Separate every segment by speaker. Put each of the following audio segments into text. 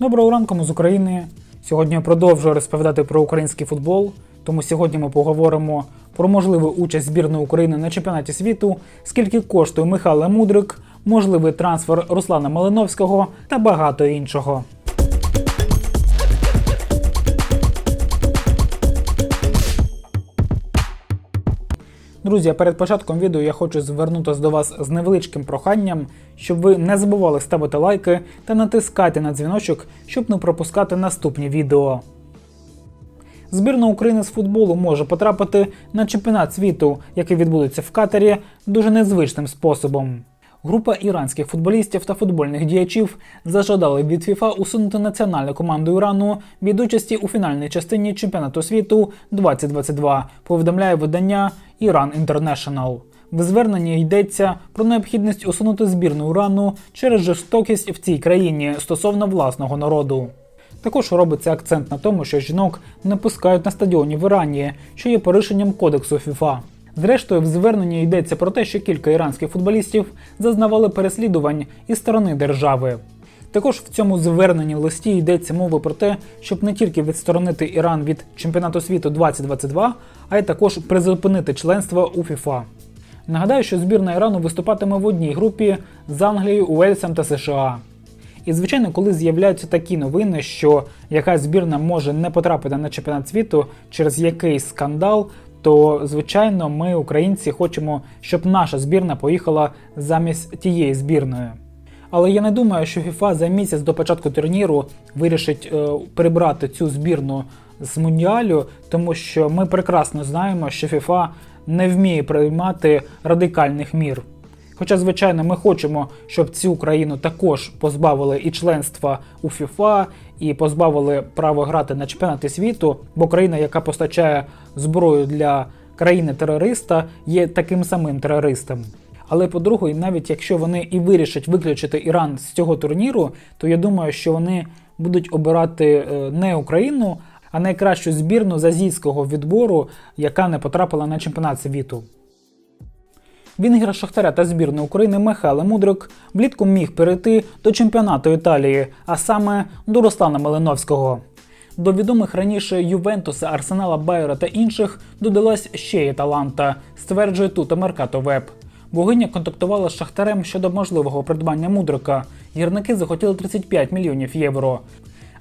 Speaker 1: Доброго ранку ми з України. Сьогодні я продовжую розповідати про український футбол. Тому сьогодні ми поговоримо про можливу участь збірної України на чемпіонаті світу, скільки коштує Михайло Мудрик, можливий трансфер Руслана Малиновського та багато іншого. Друзі, перед початком відео я хочу звернутися до вас з невеличким проханням, щоб ви не забували ставити лайки та натискати на дзвіночок, щоб не пропускати наступні відео. Збірна України з футболу може потрапити на чемпіонат світу, який відбудеться в Катарі, дуже незвичним способом. Група іранських футболістів та футбольних діячів зажадали від ФІФА усунути національну команду Ірану від участі у фінальній частині чемпіонату світу 2022, повідомляє видання Iran International. В зверненні йдеться про необхідність усунути збірну Ірану через жорстокість в цій країні стосовно власного народу. Також робиться акцент на тому, що жінок не пускають на стадіоні в Ірані, що є порушенням кодексу ФІФА. Зрештою, в зверненні йдеться про те, що кілька іранських футболістів зазнавали переслідувань із сторони держави. Також в цьому зверненні листі йдеться мова про те, щоб не тільки відсторонити Іран від чемпіонату світу 2022, а й також призупинити членство у ФІФА. Нагадаю, що збірна Ірану виступатиме в одній групі з Англією, Уельсом та США. І звичайно, коли з'являються такі новини, що якась збірна може не потрапити на чемпіонат світу через якийсь скандал, то звичайно ми, українці, хочемо, щоб наша збірна поїхала замість тієї збірної. Але я не думаю, що ФІФА за місяць до початку турніру вирішить е, прибрати цю збірну з мундіалю, тому що ми прекрасно знаємо, що ФІФА не вміє приймати радикальних мір. Хоча, звичайно, ми хочемо, щоб цю країну також позбавили і членства у ФІФА, і позбавили права грати на чемпіонати світу, бо країна, яка постачає зброю для країни-терориста, є таким самим терористом. Але по-друге, навіть якщо вони і вирішать виключити Іран з цього турніру, то я думаю, що вони будуть обирати е, не Україну, а найкращу збірну з азійського відбору, яка не потрапила на чемпіонат світу. Вінгер Шахтаря та збірної України Михайло Мудрик влітку міг перейти до чемпіонату Італії, а саме до Руслана Малиновського. До відомих раніше Ювентуса, Арсенала Байера та інших додалась ще й Таланта, стверджує тут Меркато Веб. Богиня контактувала з Шахтарем щодо можливого придбання мудрика. Гірники захотіли 35 мільйонів євро.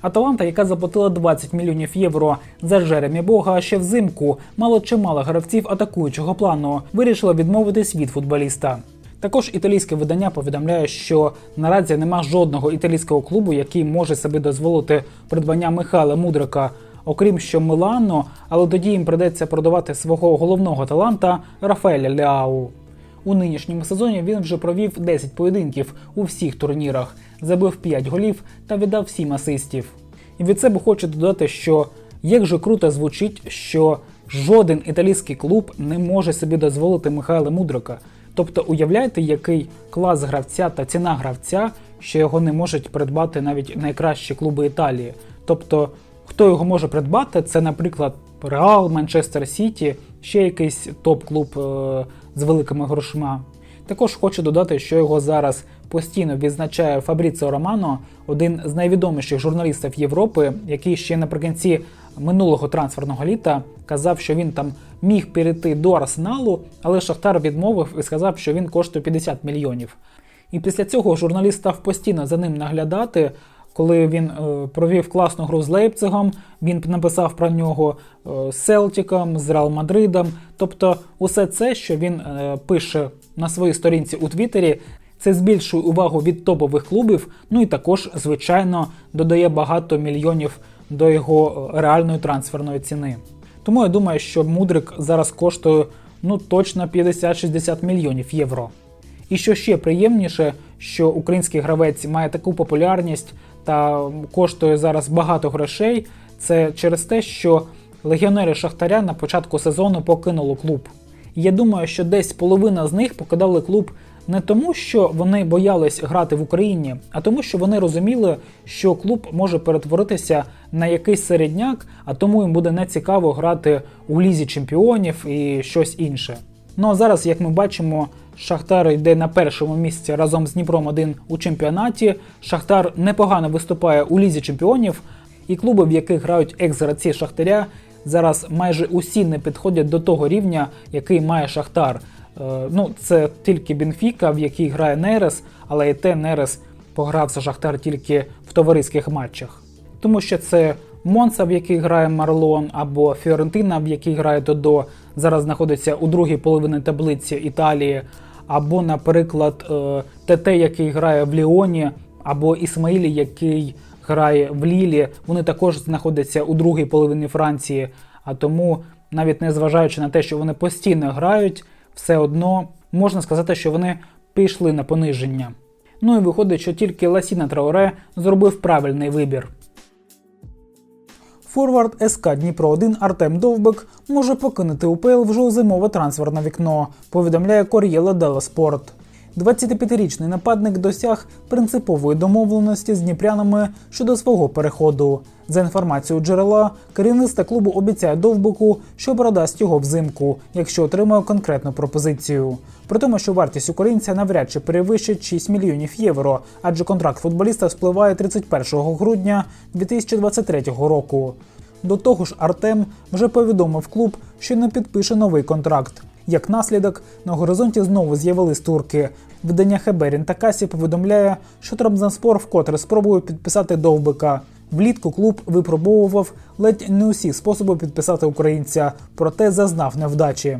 Speaker 1: Аталанта, яка заплатила 20 мільйонів євро за Жеремі Бога ще взимку, мало чимало гравців атакуючого плану, вирішила відмовитись від футболіста. Також італійське видання повідомляє, що наразі нема жодного італійського клубу, який може собі дозволити придбання Михайла Мудрика, окрім що Милано, але тоді їм придеться продавати свого головного таланта Рафаеля Ляау. У нинішньому сезоні він вже провів 10 поєдинків у всіх турнірах, забив 5 голів та віддав 7 асистів. І від себе хочу додати, що як же круто звучить, що жоден італійський клуб не може собі дозволити Михайла Мудрика. Тобто уявляєте, який клас гравця та ціна гравця, що його не можуть придбати навіть найкращі клуби Італії. Тобто, хто його може придбати, це, наприклад, Реал, Манчестер Сіті, ще якийсь топ-клуб е з великими грошима. Також хочу додати, що його зараз постійно відзначає Фабріціо Романо, один з найвідоміших журналістів Європи, який ще наприкінці минулого трансферного літа казав, що він там міг перейти до Арсеналу, але Шахтар відмовив і сказав, що він коштує 50 мільйонів. І після цього журналіст став постійно за ним наглядати. Коли він е, провів класну гру з Лейпцигом, він написав про нього е, з Селтіком, з Реал Мадридом. Тобто, усе це, що він е, пише на своїй сторінці у Твіттері, це збільшує увагу від топових клубів. Ну і також, звичайно, додає багато мільйонів до його е, реальної трансферної ціни. Тому я думаю, що Мудрик зараз коштує ну точно 50-60 мільйонів євро. І що ще приємніше, що український гравець має таку популярність та коштує зараз багато грошей, це через те, що легіонери Шахтаря на початку сезону покинули клуб. Я думаю, що десь половина з них покидали клуб не тому, що вони боялись грати в Україні, а тому, що вони розуміли, що клуб може перетворитися на якийсь середняк, а тому їм буде нецікаво грати у лізі чемпіонів і щось інше. Ну а зараз, як ми бачимо, Шахтар йде на першому місці разом з Дніпром 1 у чемпіонаті. Шахтар непогано виступає у лізі чемпіонів, і клуби, в яких грають екс-гравці Шахтаря, зараз майже усі не підходять до того рівня, який має Шахтар. Е, ну, це тільки Бенфіка, в якій грає Нерес, але і те Нерес пограв за Шахтар тільки в товариських матчах. Тому що це Монса, в якій грає Марлон, або Фіорентина, в якій грає Додо, зараз знаходиться у другій половині таблиці Італії, або, наприклад, е, ТТ, який грає в Ліоні, або Ісмаїлі, який грає в Лілі. Вони також знаходяться у другій половині Франції. А тому, навіть не зважаючи на те, що вони постійно грають, все одно можна сказати, що вони пішли на пониження. Ну і виходить, що тільки Ласіна Трауре зробив правильний вибір. Форвард СК Дніпро 1 Артем Довбик може покинути УПЛ вже у зимове трансферне вікно, повідомляє Кор'єла Деласпорт. Спорт. 25-річний нападник досяг принципової домовленості з дніпрянами щодо свого переходу. За інформацією джерела, керівництво клубу обіцяє довбику, що продасть його взимку, якщо отримає конкретну пропозицію. При тому, що вартість українця навряд чи перевищить 6 мільйонів євро, адже контракт футболіста спливає 31 грудня 2023 року. До того ж, Артем вже повідомив клуб, що не підпише новий контракт. Як наслідок, на горизонті знову з'явились турки. Видання Хеберін та Касі повідомляє, що Трамзанспор вкотре спробує підписати довбика. Влітку клуб випробовував ледь не усі способи підписати українця, проте зазнав невдачі.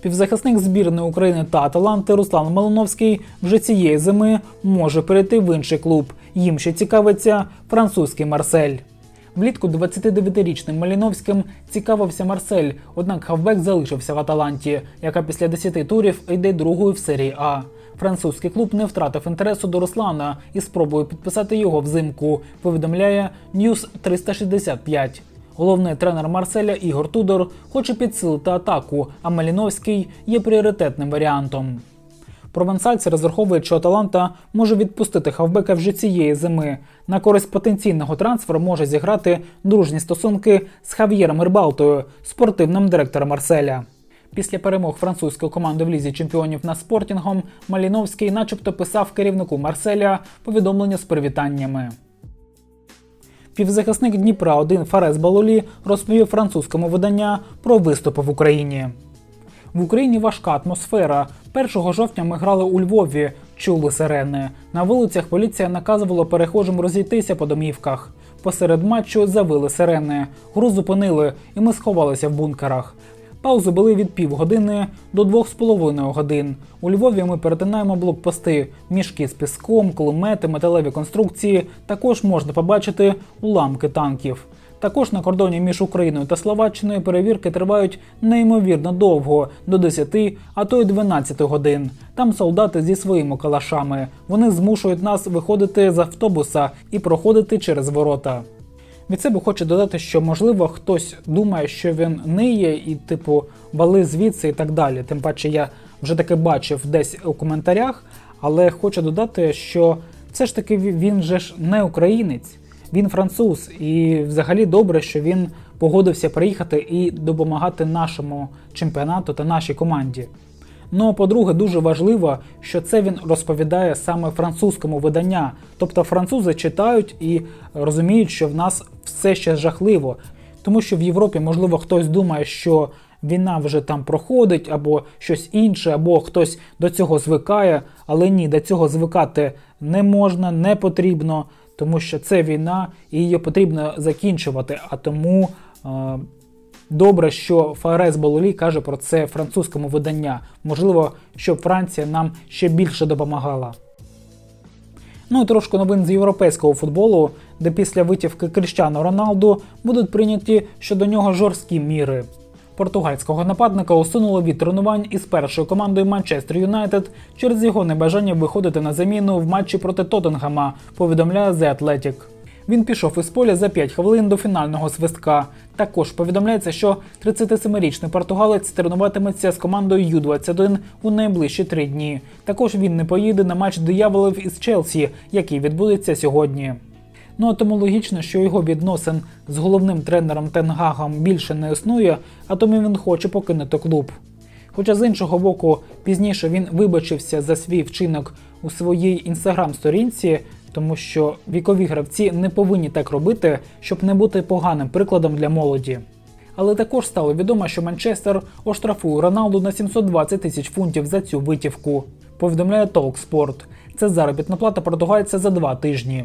Speaker 1: Півзахисник збірної України та Аталанти Руслан Малиновський вже цієї зими може перейти в інший клуб. Їм ще цікавиться французький Марсель. Влітку 29-річним Маліновським цікавився Марсель, однак хавбек залишився в Аталанті, яка після 10 турів йде другою в серії А. Французький клуб не втратив інтересу до Руслана і спробує підписати його взимку. Повідомляє News 365. Головний тренер Марселя Ігор Тудор хоче підсилити атаку, а Маліновський є пріоритетним варіантом. Провансальці розраховують, що Аталанта може відпустити хавбека вже цієї зими. На користь потенційного трансферу може зіграти дружні стосунки з Хав'єром Рибалтою, спортивним директором Марселя. Після перемог французької команди в лізі чемпіонів над спортінгом Маліновський, начебто, писав керівнику Марселя повідомлення з привітаннями. Півзахисник Дніпра 1 Фарес Балолі розповів французькому видання про виступи в Україні. В Україні важка атмосфера. 1 жовтня ми грали у Львові, чули сирени. На вулицях поліція наказувала перехожим розійтися по домівках. Посеред матчу завили сирени. Гру зупинили, і ми сховалися в бункерах. Паузи були від півгодини до двох з половиною годин. У Львові ми перетинаємо блокпости, мішки з піском, кулемети, металеві конструкції. Також можна побачити уламки танків. Також на кордоні між Україною та Словаччиною перевірки тривають неймовірно довго до 10, а то й 12 годин. Там солдати зі своїми калашами. Вони змушують нас виходити з автобуса і проходити через ворота. Від себе хочу додати, що можливо хтось думає, що він ниє і, типу, вали звідси і так далі. Тим паче я вже таки бачив десь у коментарях, але хочу додати, що все ж таки він же ж не українець, він француз, і взагалі добре, що він погодився приїхати і допомагати нашому чемпіонату та нашій команді. Ну а по-друге, дуже важливо, що це він розповідає саме французькому видання. Тобто французи читають і розуміють, що в нас все ще жахливо, тому що в Європі, можливо, хтось думає, що війна вже там проходить, або щось інше, або хтось до цього звикає. Але ні, до цього звикати не можна, не потрібно, тому що це війна і її потрібно закінчувати. А тому. Е Добре, що Фарес Бололі каже про це французькому видання. Можливо, щоб Франція нам ще більше допомагала. Ну і трошки новин з європейського футболу, де після витівки Кріщану Роналду будуть прийняті щодо нього жорсткі міри. Португальського нападника усунуло від тренувань із першою командою Манчестер Юнайтед через його небажання виходити на заміну в матчі проти Тоттенгема, повідомляє The Athletic. Він пішов із поля за 5 хвилин до фінального свистка. Також повідомляється, що 37-річний португалець тренуватиметься з командою Ю-21 у найближчі три дні. Також він не поїде на матч дияволів із Челсі, який відбудеться сьогодні. Ну а тому логічно, що його відносин з головним тренером Тенгагом більше не існує, а тому він хоче покинути клуб. Хоча з іншого боку, пізніше він вибачився за свій вчинок у своїй інстаграм-сторінці, тому що вікові гравці не повинні так робити, щоб не бути поганим прикладом для молоді. Але також стало відомо, що Манчестер оштрафує Роналду на 720 тисяч фунтів за цю витівку. Повідомляє Talksport. Це заробітна плата португальця за два тижні.